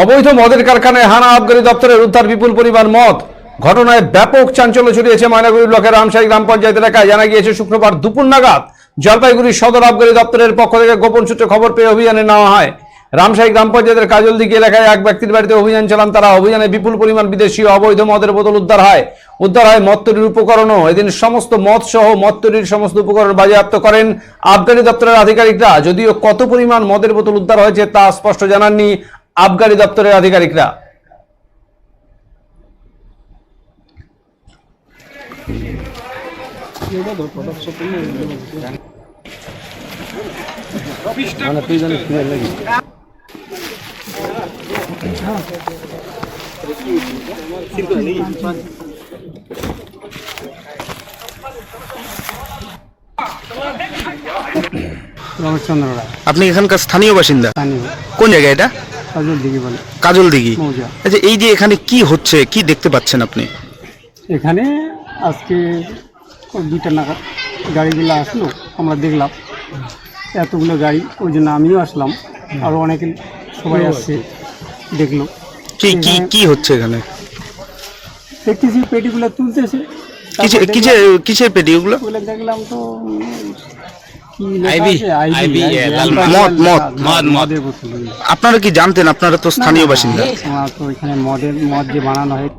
অবৈধ মদের কারখানায় হানা আবগারি দপ্তরের উদ্ধার বিপুল পরিমাণ মদ। ঘটনায় ব্যাপক চাঞ্চল্য ছড়িয়েছে ময়নাগুড়ি ব্লকের রামশাহী গ্রাম পঞ্চায়েত এলাকায়। জানা গিয়েছে, শুক্রবার দুপুর নাগাদ জলপাইগুড়ি সদর আবগারি দপ্তরের পক্ষ থেকে গোপন সূত্রে খবর পেয়ে অভিযানে নেওয়া হয়। রামশাহী গ্রাম পঞ্চায়েতের কাজলদিঘি এলাকায় এক ব্যক্তির বাড়িতে অভিযান চালান তারা। অভিযানে বিপুল পরিমাণ বিদেশি অবৈধ মদের বোতল উদ্ধার হয়। উদ্ধার হয় মদ তৈরির উপকরণও। এদিন সমস্ত মদ সহ মদ তৈরির সমস্ত উপকরণ বাজেয়াপ্ত করেন আবগারি দপ্তরের আধিকারিকরা। যদিও কত পরিমাণ মদের বোতল উদ্ধার হয়েছে তা স্পষ্ট জানাননি আবগারি দপ্তরের আধিকারিকরা? রমেশচন্দ্র রায়। আপনি এখানকার স্থানীয় বাসিন্দা? কোন জায়গা এটা? কাজল দিঘি বলে। কাজল দিঘি। মৌজা। আচ্ছা এই যে এখানে কি হচ্ছে কি দেখতে পাচ্ছেন আপনি? এখানে আজকে দুইটা নাগাদ গাড়িগুলো আসলো আমরা দেখলাম। এতগুলো গাড়ি ওই জন্য আমিও আসলাম। আরও অনেকে সবাই আসছে দেখল। কি কি কি হচ্ছে এখানে? দেখতেছি পেটিগুলো তুলতেছে কিসের দেখলাম- কিসের পেটি ওগুলো দেখলাম তো আপনারা কি জানতেন? আপনারা তো স্থানীয় বাসিন্দা। তো এখানে মদের মদ যে বানানো হয়।